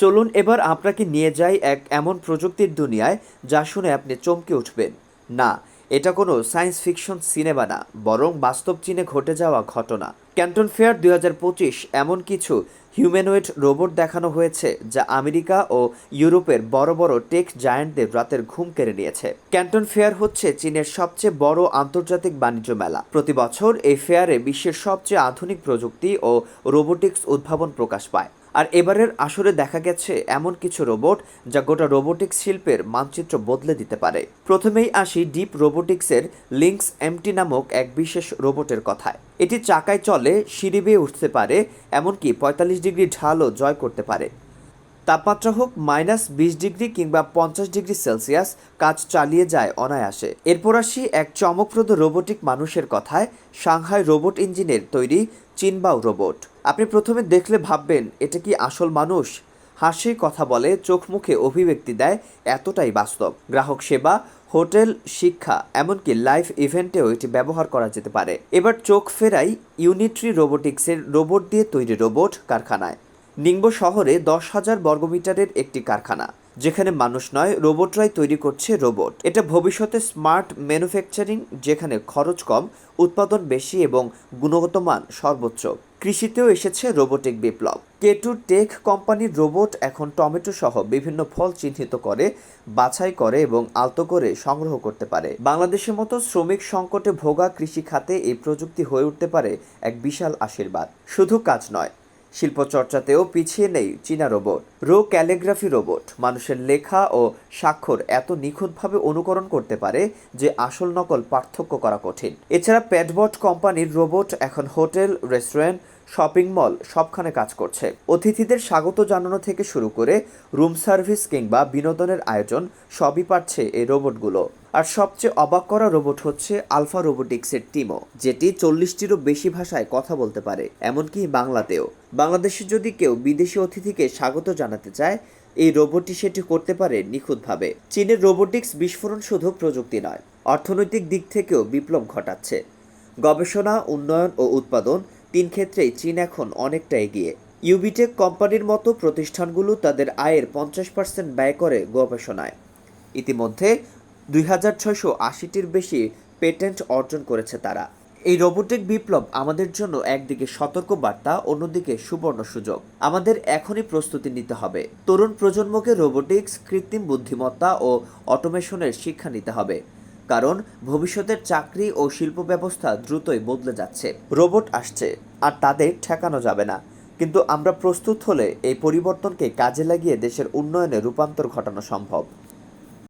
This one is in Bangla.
চলুন এবার আপনাকে নিয়ে যাই এক এমন প্রযুক্তির দুনিয়ায় যা শুনে আপনি চমকে উঠবেন। না, এটা কোনো সায়েন্স ফিকশন সিনেমা না, বরং বাস্তব চীনে ঘটে যাওয়া ঘটনা। ক্যান্টন ফেয়ার দুই হাজার পঁচিশ এমন কিছু হিউম্যানোয়েড রোবট দেখানো হয়েছে যা আমেরিকা ও ইউরোপের বড় বড় টেক জায়ান্টদের রাতের ঘুম কেড়ে নিয়েছে। ক্যান্টন ফেয়ার হচ্ছে চীনের সবচেয়ে বড় আন্তর্জাতিক বাণিজ্য মেলা। প্রতি বছর এই ফেয়ারে বিশ্বের সবচেয়ে আধুনিক প্রযুক্তি ও রোবোটিক্স উদ্ভাবন প্রকাশ পায়। আর এবারের আসরে দেখা গেছে এমন কিছু রোবট যা গোটা রোবোটিক্স শিল্পের মানচিত্র বদলে দিতে পারে। প্রথমেই আসি ডিপ রোবোটিক্সের লিঙ্কস এমটি নামক এক বিশেষ রোবটের কথায়। এটি চাকায় চলে, সিঁড়ি বেয়ে উঠতে পারে, এমনকি পঁয়তাল্লিশ ডিগ্রি ঢালও জয় করতে পারে। তাপমাত্রা হোক মাইনাস বিশ ডিগ্রি কিংবা পঞ্চাশ ডিগ্রি সেলসিয়াস, কাজ চালিয়ে যায় অনায়াসে। এরপর আসি এক চমকপ্রদ রোবোটিক মানুষের কথায়, সাংহাই রোবট ইঞ্জিনের তৈরি চিনবাও রোবট। আপনি প্রথমে দেখলে ভাববেন, এটা কি আসল মানুষ? হাসি কথা বলে চোখ মুখে অভিব্যক্তি দেয়, এতটাই বাস্তব। গ্রাহক সেবা, হোটেল, শিক্ষা, এমনকি লাইফ ইভেন্টেও এটি ব্যবহার করা যেতে পারে। এবার চোখ ফেরাই ইউনিট্রি রোবোটিক্সের রোবট দিয়ে তৈরি রোবট কারখানায়। নিংবো শহরে দশ হাজার বর্গমিটারের একটি কারখানা, যেখানে মানুষ নয়, রোবটরাই তৈরি করছে রোবট। এটা ভবিষ্যতে স্মার্ট ম্যানুফ্যাকচারিং, যেখানে খরচ কম, উৎপাদন বেশি এবং গুণগত মান সর্বোচ্চ। কৃষিতেও এসেছে রোবোটিক বিপ্লব। কেটু টেক কোম্পানির রোবট এখন টমেটো সহ বিভিন্ন ফল চিহ্নিত করে, বাছাই করে এবং আলতো করে সংগ্রহ করতে পারে। বাংলাদেশের মতো শ্রমিক সংকটে ভোগা কৃষি খাতে এই প্রযুক্তি হয়ে উঠতে পারে এক বিশাল আশীর্বাদ। শুধু কাজ নয় শিল্পচর্চাতেও পিছিয়ে নেই চীনা রোবট। Rho calligraphy robot. মানুষের লেখা ও স্বাক্ষর এত নিখুঁতভাবে অনুকরণ করতে পারে যে আসল নকল পার্থক্য করা কঠিন। এছাড়া প্যাডবট কোম্পানির রোবট এখন হোটেল, রেস্টুরেন্ট, শপিং মল সবখানে কাজ করছে। অতিথিদের স্বাগত জানানো থেকে শুরু করে রুম সার্ভিস কিংবা বিনোদনের আয়োজন সবই পাচ্ছে এই রোবটগুলো। আর সবচেয়ে অবাক করা রোবট হচ্ছে আলফা রোবোটিক্সের টিমও, যেটি চল্লিশটিরও বেশি ভাষায় কথা বলতে পারে, এমনকি বাংলাতেও। বাংলাদেশে যদি কেউ বিদেশি অতিথিকে স্বাগত জানাতে চায়, এই রোবটটি সেটি করতে পারে নিখুঁতভাবে। চীনের রোবোটিক্স বিস্ফোরণ শুধু প্রযুক্তি নয়, অর্থনৈতিক দিক থেকেও বিপ্লব ঘটাচ্ছে। গবেষণা, উন্নয়ন ও উৎপাদন তিন ক্ষেত্রেই চীন এখন অনেকটা এগিয়ে। ইউবিটেক কোম্পানির মতো প্রতিষ্ঠানগুলো তাদের আয়ের পঞ্চাশ পার্সেন্ট ব্যয় করে গবেষণায়। ইতিমধ্যে দুই হাজার ছয়শো আশিটির বেশি পেটেন্ট অর্জন করেছে তারা। এই রোবোটিক বিপ্লব আমাদের জন্য একদিকে সতর্ক বার্তা, অন্যদিকে সুবর্ণ সুযোগ। আমাদের এখনই প্রস্তুতি নিতে হবে। তরুণ প্রজন্মকে রোবোটিক্স, কৃত্রিম বুদ্ধিমত্তা ও অটোমেশনের শিক্ষা নিতে হবে। কারণ ভবিষ্যতের চাকরি ও শিল্প ব্যবস্থা দ্রুতই বদলে যাচ্ছে। রোবট আসছে, আর তাদের ঠেকানো যাবে না। কিন্তু আমরা প্রস্তুত হলে এই পরিবর্তনকে কাজে লাগিয়ে দেশের উন্নয়নে রূপান্তর ঘটানো সম্ভব।